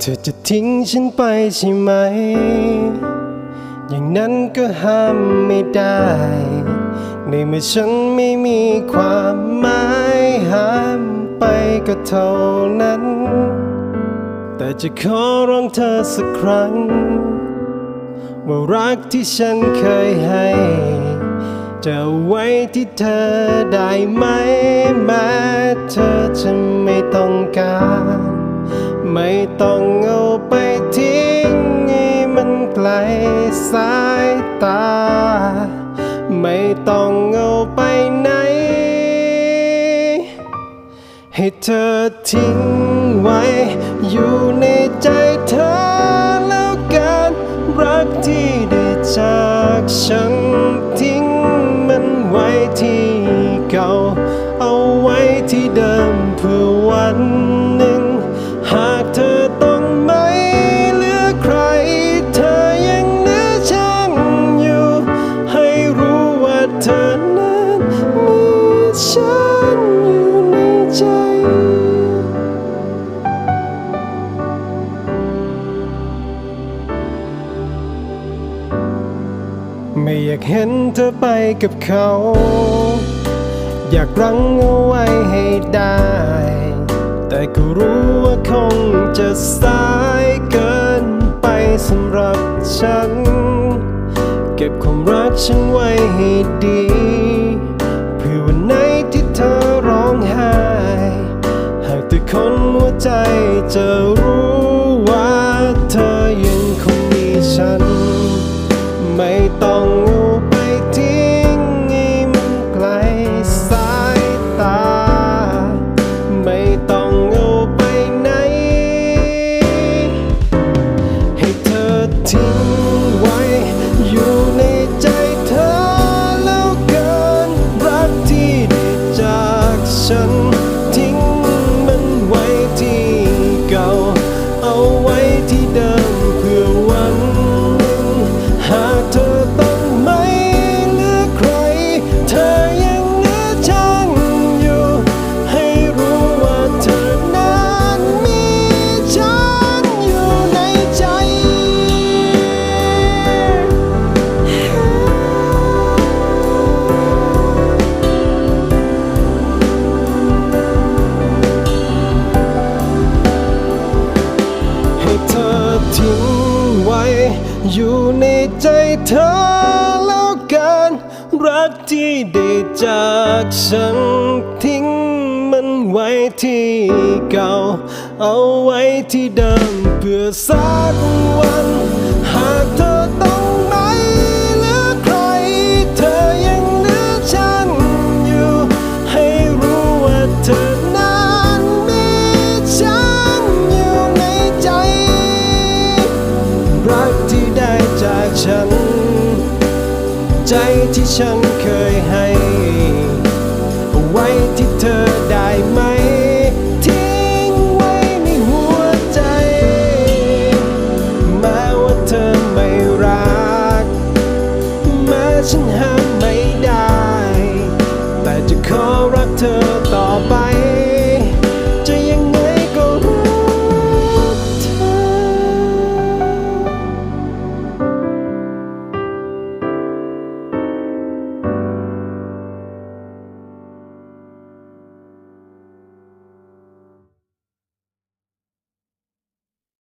เธอจะทิ้งฉันไปใช่ไหม อย่างนั้นก็ห้ามไม่ได้ ในเมื่อฉันไม่มีความหมายห้ามไปก็เท่านั้น แต่จะขอร้องเธอสักครั้ง ว่ารักที่ฉันเคยให้จะไว้ที่เธอได้ไหมแม้เธอจะไม่ต้องการ ไม่ต้องเอาไปทิ้งให้มันไกลสายตา ไม่ต้องเอาไปไหน ให้เธอทิ้งไว้ อยู่ในใจเธอแล้วกันรักที่ได้จากฉันทิ้งมันไว้ที่เก่า เอาไว้ที่เดิมเพื่อวัน ไม่อยากเห็นเธอไปกับเขา อยากรั้งเอาไว้ให้ได้ แต่ก็รู้ว่าคงจะสายเกินไปสำหรับฉัน เก็บความรักฉันไว้ให้ดี คนหัวใจจะรู้ว่าเธอยังคงมีฉัน ไม่ต้องเอาไปทิ้งให้มันไกลสายตา ไม่ต้องเอาไปไหน ให้เธอทิ้งไว้อยู่ในใจเธอแล้วกันรักที่ได้จากฉัน อยู่ในใจเธอแล้วกันรักที่ได้จากฉันทิ้งมันไว้ที่เก่า เอาไว้ที่เดิมเพื่อสักวัน หากเธอ ใจที่ฉันเคยให้ไว้ที่เธอได้มา